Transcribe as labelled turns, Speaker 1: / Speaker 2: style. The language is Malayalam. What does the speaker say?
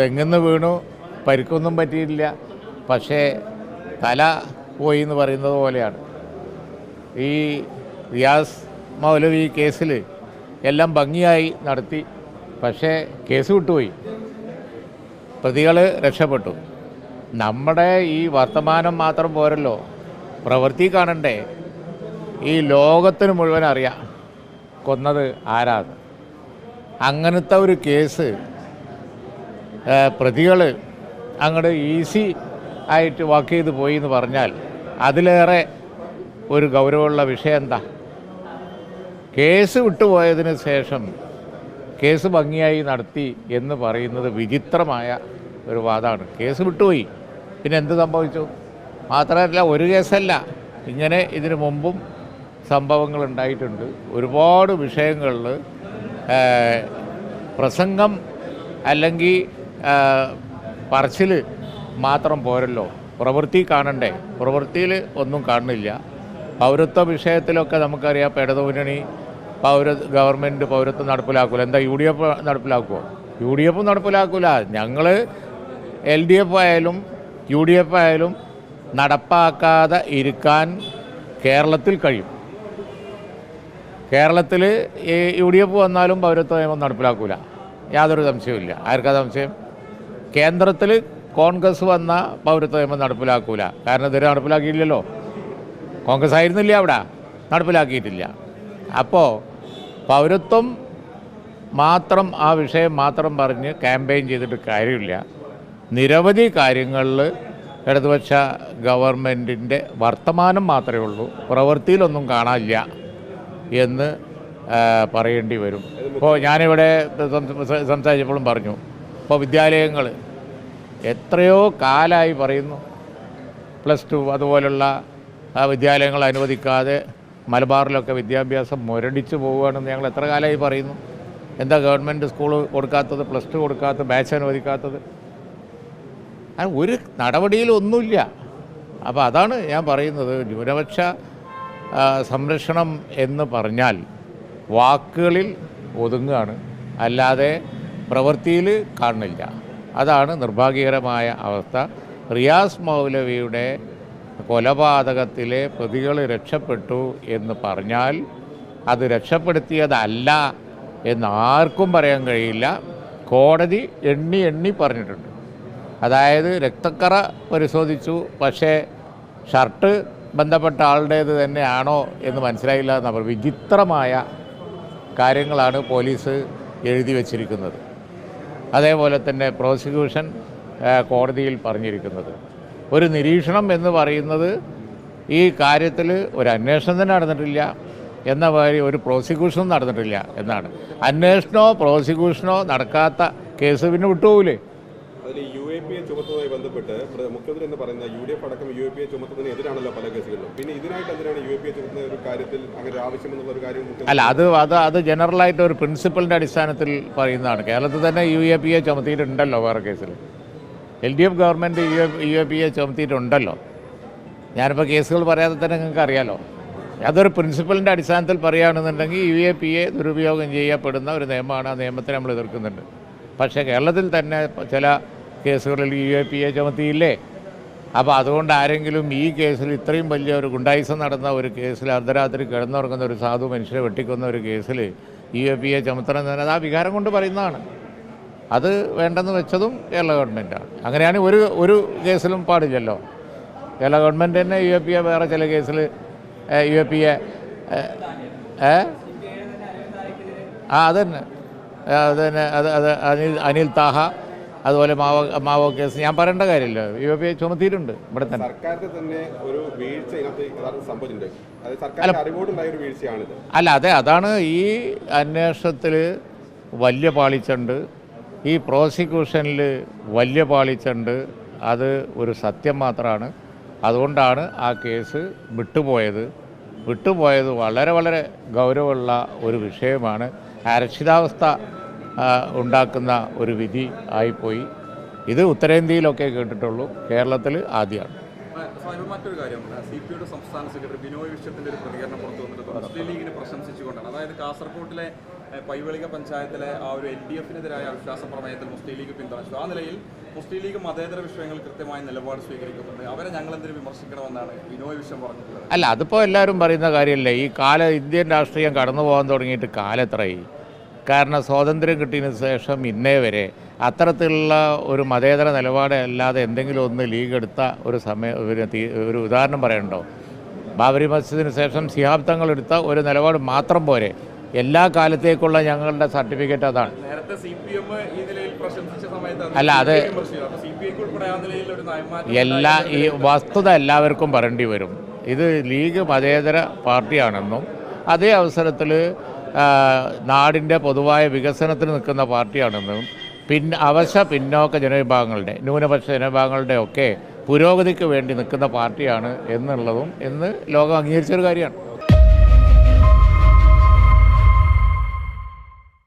Speaker 1: തെങ്ങുന്ന് വീണു പരിക്കൊന്നും പറ്റിയില്ല. പക്ഷേ തല പോയി എന്ന് പറയുന്നത് പോലെയാണ്. ഈ റിയാസ് മൗലവി കേസിൽ എല്ലാം ഭംഗിയായി നടത്തി പക്ഷേ കേസ് വിട്ടുപോയി. പ്രതികൾ രക്ഷപ്പെട്ടു. നമ്മുടെ ഈ വർത്തമാനം മാത്രം പോരല്ലോ. പ്രവൃത്തി കാണണ്ടേ. ഈ ലോകത്തിന് മുഴുവൻ അറിയാം കൊന്നത് ആരാണ്. അങ്ങനത്തെ ഒരു കേസ് പ്രതികൾ അങ്ങോട്ട് ഈസി ആയിട്ട് വാക്ക് ചെയ്ത് പോയി എന്ന് പറഞ്ഞാൽ അതിലേറെ ഒരു ഗൗരവമുള്ള വിഷയം എന്താ? കേസ് വിട്ടുപോയതിന് ശേഷം കേസ് ഭംഗിയായി നടത്തി എന്ന് പറയുന്നത് വിചിത്രമായ ഒരു വാദമാണ് കേസ് വിട്ടുപോയി. പിന്നെ എന്ത് സംഭവിച്ചു? മാത്രമല്ല ഒരു കേസല്ല. ഇങ്ങനെ ഇതിനു മുമ്പും സംഭവങ്ങൾ ഉണ്ടായിട്ടുണ്ട്. ഒരുപാട് വിഷയങ്ങളിൽ പ്രസംഗം അല്ലെങ്കിൽ പറച്ചിൽ മാത്രം പോരല്ലോ. പ്രവൃത്തി കാണണ്ടേ. പ്രവൃത്തിയിൽ ഒന്നും കാണുന്നില്ല. പൗരത്വ വിഷയത്തിലൊക്കെ നമുക്കറിയാം ഇടതുമുന്നണി പൗര ഗവൺമെന്റ് പൗരത്വം നടപ്പിലാക്കില്ല എന്താ യു ഡി എഫ് നടപ്പിലാക്കുമോ യു ഡി എഫ് നടപ്പിലാക്കില്ല ഞങ്ങൾ എൽ ഡി എഫ് ആയാലും യു ഡി എഫ് ആയാലും നടപ്പാക്കാതെ ഇരിക്കാൻ കേരളത്തിൽ കഴിയും. കേരളത്തിൽ യു ഡി എഫ് വന്നാലും പൗരത്വ നിയമം നടപ്പിലാക്കില്ല യാതൊരു സംശയവും ഇല്ല ആർക്കാ സംശയം? കേന്ദ്രത്തിൽ കോൺഗ്രസ് വന്ന പൗരത്വ നിയമം നടപ്പിലാക്കൂല. കാരണം ഇതുവരെ നടപ്പിലാക്കിയില്ലല്ലോ. കോൺഗ്രസ് ആയിരുന്നില്ല അവിടെ. നടപ്പിലാക്കിയിട്ടില്ല. അപ്പോൾ പൗരത്വം മാത്രം ആ വിഷയം മാത്രം പറഞ്ഞ് ക്യാമ്പയിൻ ചെയ്തിട്ട് കാര്യമില്ല. നിരവധി കാര്യങ്ങളിൽ ഇടതുപക്ഷ ഗവൺമെന്റിന്റെ വർത്തമാനം മാത്രമേ ഉള്ളൂ. പ്രവൃത്തിയിലൊന്നും കാണാനില്ല എന്ന് പറയേണ്ടി വരും. ഇപ്പോൾ ഞാനിവിടെ സംസ- സംസാരിച്ചപ്പോഴും പറഞ്ഞു. ഇപ്പോൾ വിദ്യാലയങ്ങൾ എത്രയോ കാലമായി പറയുന്നു. പ്ലസ് ടു അതുപോലുള്ള വിദ്യാലയങ്ങൾ അനുവദിക്കാതെ മലബാറിലൊക്കെ വിദ്യാഭ്യാസം മുരടിച്ചു പോവുകയാണെന്ന് ഞങ്ങൾ എത്ര കാലമായി പറയുന്നു. എന്താ ഗവൺമെന്റ് സ്കൂൾ കൊടുക്കാത്തത് പ്ലസ് ടു കൊടുക്കാത്തത് ബാച്ച് അനുവദിക്കാത്തത്? ഒരു നടപടിയിലൊന്നുമില്ല. അപ്പോൾ അതാണ് ഞാൻ പറയുന്നത്. ന്യൂനപക്ഷ സംരക്ഷണം എന്ന് പറഞ്ഞാൽ വാക്കുകളിൽ ഒതുങ്ങുകയാണ്. അല്ലാതെ പ്രവൃത്തിയിൽ കാണില്ല. അതാണ് നിർഭാഗ്യകരമായ അവസ്ഥ. റിയാസ് മൗലവിയുടെ കൊലപാതകത്തിലെ പ്രതികൾ രക്ഷപ്പെട്ടു എന്ന് പറഞ്ഞാൽ അത് രക്ഷപ്പെടുത്തിയതല്ല എന്ന് ആർക്കും പറയാൻ കഴിയില്ല. കോടതി എണ്ണി എണ്ണി പറഞ്ഞിട്ടുണ്ട്. അതായത് രക്തക്കറ പരിശോധിച്ചു. പക്ഷേ ഷർട്ട് ബന്ധപ്പെട്ട ആളുടേത് തന്നെയാണോ എന്ന് മനസ്സിലായില്ല എന്ന് വിചിത്രമായ കാര്യങ്ങളാണ് പോലീസ് എഴുതി വച്ചിരിക്കുന്നത്. അതേപോലെ തന്നെ പ്രോസിക്യൂഷൻ കോടതിയിൽ പറഞ്ഞിരിക്കുന്നത്. ഒരു നിരീക്ഷണം എന്ന് പറയുന്നത് ഈ കാര്യത്തിൽ ഒരു അന്വേഷണം തന്നെ നടന്നിട്ടില്ല എന്ന കാര്യം ഒരു പ്രോസിക്യൂഷനും നടന്നിട്ടില്ല എന്നാണ്. അന്വേഷണോ പ്രോസിക്യൂഷനോ നടക്കാത്ത കേസ് പിന്നെ വിട്ടുപോകില്ലേ
Speaker 2: പി എ ചുമത്തുന്നതുമായി ബന്ധപ്പെട്ട് മുഖ്യമന്ത്രി എന്ന് പറയുന്ന യു ഡി എഫ് അടക്കം യു എ പി എ ചുമത്തുന്നതിന് എതിരാണല്ലോ പല കേസുകളിലും. പിന്നെ ഇതിനായിട്ട് എന്തിനാണ് യു എ പി എ ചുമത്തുന്ന ഒരു കാര്യത്തിൽ അങ്ങനെ ആവശ്യമെന്നുള്ള ഒരു കാര്യം
Speaker 1: അല്ല അത് അത് അത് ജനറലായിട്ട് ഒരു പ്രിൻസിപ്പളിന്റെ അടിസ്ഥാനത്തിൽ പറയുന്നതാണ്. കേരളത്തിൽ തന്നെ യു എ പി എ ചുമത്തിയിട്ടുണ്ടല്ലോ വേറെ കേസിൽ. L D F government U U A P A ചുമത്തിയിട്ടുണ്ടല്ലോ. ഞാനിപ്പോൾ കേസുകൾ പറയാതെ തന്നെ നിങ്ങൾക്ക് അറിയാലോ. അതൊരു പ്രിൻസിപ്പളിന്റെ അടിസ്ഥാനത്തിൽ പറയുകയാണെന്നുണ്ടെങ്കിൽ യു എ പി എ ദുരുപയോഗം ചെയ്യപ്പെടുന്ന ഒരു നിയമമാണ് ആ നിയമത്തെ നമ്മൾ എതിർക്കുന്നുണ്ട്. പക്ഷേ കേരളത്തിൽ തന്നെ ചില കേസുകളിൽ യു എ പി എ ചുമത്തിയില്ലേ? അപ്പോൾ അതുകൊണ്ട് ആരെങ്കിലും ഈ കേസിൽ ഇത്രയും വലിയ ഒരു ഗുണ്ടായിസം നടന്ന ഒരു കേസിൽ അർദ്ധരാത്രി കിടന്നുറങ്ങുന്ന ഒരു സാധു മനുഷ്യരെ വെട്ടിക്കൊന്ന ഒരു കേസിൽ യു എ പി എ ചുമത്തണം എന്ന് പറഞ്ഞാൽ ആ വികാരം കൊണ്ട് പറയുന്നതാണ്. അത് വേണ്ടെന്ന് വെച്ചതും കേരള ഗവൺമെന്റാണ് അങ്ങനെയാണ് ഒരു ഒരു കേസിലും പാടില്ലല്ലോ. കേരള ഗവൺമെന്റ് തന്നെ യു എ പി എ വേറെ ചില കേസിൽ യു എ പി എ ഏ ആ അതന്നെ അതന്നെ അത് തന്നെ. അത് അത് അനിൽ അനിൽ താഹ അതുപോലെ മാവോ മാവോ കേസ്. ഞാൻ പറയേണ്ട കാര്യമില്ല. യു എ പി ഐ ചുമത്തിയിട്ടുണ്ട് ഇവിടെ തന്നെ അല്ല. അതെ അതാണ് ഈ അന്വേഷണത്തിൽ വലിയ പാളിച്ചുണ്ട്. ഈ പ്രോസിക്യൂഷനിൽ വലിയ പാളിച്ചുണ്ട്. അത് ഒരു സത്യം മാത്രമാണ് അതുകൊണ്ടാണ് ആ കേസ് വിട്ടുപോയത്. വിട്ടുപോയത് വളരെ വളരെ ഗൗരവമുള്ള ഒരു വിഷയമാണ്. അരക്ഷിതാവസ്ഥ ഉണ്ടാക്കുന്ന ഒരു വിധി ആയിപ്പോയി. ഇത് ഉത്തരേന്ത്യയിലൊക്കെ കേട്ടിട്ടുള്ളൂ. കേരളത്തിൽ ആദ്യമാണ്.
Speaker 3: മറ്റൊരു കാര്യം സി പി ഐയുടെ സംസ്ഥാന സെക്രട്ടറി ബിനോയ് വിശ്വത്തിന്റെ ഒരു പ്രതികരണം പുറത്തു വന്നിട്ടുണ്ട് മുസ്ലിം ലീഗിനെ പ്രശംസിച്ചുകൊണ്ടാണ്. അതായത് കാസർഗോട്ടിലെ പൈവളിക പഞ്ചായത്തിലെ ആ ഒരു എൽ ഡി എഫിനെതിരായ അവിശ്വാസ പ്രമേയത്തിൽ മുസ്ലിം ലീഗ് പിന്തുണച്ചു. ആ നിലയിൽ മുസ്ലിം ലീഗ് മതേതര വിഷയങ്ങളിൽ കൃത്യമായ നിലപാട് സ്വീകരിക്കുന്നുണ്ട്. അവരെ ഞങ്ങൾ എന്തിനു വിമർശിക്കണമെന്നാണ് ബിനോയ് വിശ്വം പറഞ്ഞിട്ടുള്ളത്?
Speaker 1: അല്ല അതിപ്പോൾ എല്ലാവരും പറയുന്ന കാര്യമല്ലേ? ഈ കാല ഇന്ത്യൻ രാഷ്ട്രീയം കടന്നു പോകാൻ തുടങ്ങിയിട്ട് കാലെത്രയായി? കാരണം സ്വാതന്ത്ര്യം കിട്ടിയതിന് ശേഷം ഇന്നേ വരെ അത്തരത്തിലുള്ള ഒരു മതേതര നിലപാട് അല്ലാതെ എന്തെങ്കിലും ഒന്ന് ലീഗ് എടുത്ത ഒരു സമയ ഒരു ഉദാഹരണം പറയണ്ടോ? ബാബരി മസ്ജിദിന് ശേഷം സിഹാബ് തങ്ങൾ എടുത്ത ഒരു നിലപാട് മാത്രം പോരെ. എല്ലാ കാലത്തേക്കുള്ള ഞങ്ങളുടെ സർട്ടിഫിക്കറ്റ് അതാണ്. അല്ല, അത് എല്ലാ ഈ വസ്തുത എല്ലാവർക്കും പറയേണ്ടി വരും. ഇത് ലീഗ് മതേതര പാർട്ടിയാണെന്നും അതേ അവസരത്തിൽ നാടിന്റെ പൊതുവായ വികസനത്തിന് നിൽക്കുന്ന പാർട്ടിയാണെന്നും പിന്നെ അവശ പിന്നോക്ക ജനവിഭാഗങ്ങളുടെ ന്യൂനപക്ഷ ജനവിഭാഗങ്ങളുടെ ഒക്കെ പുരോഗതിക്ക് വേണ്ടി നിൽക്കുന്ന പാർട്ടിയാണ് എന്നുള്ളതും ഇന്ന് ലോകം അംഗീകരിച്ചൊരു കാര്യമാണ്.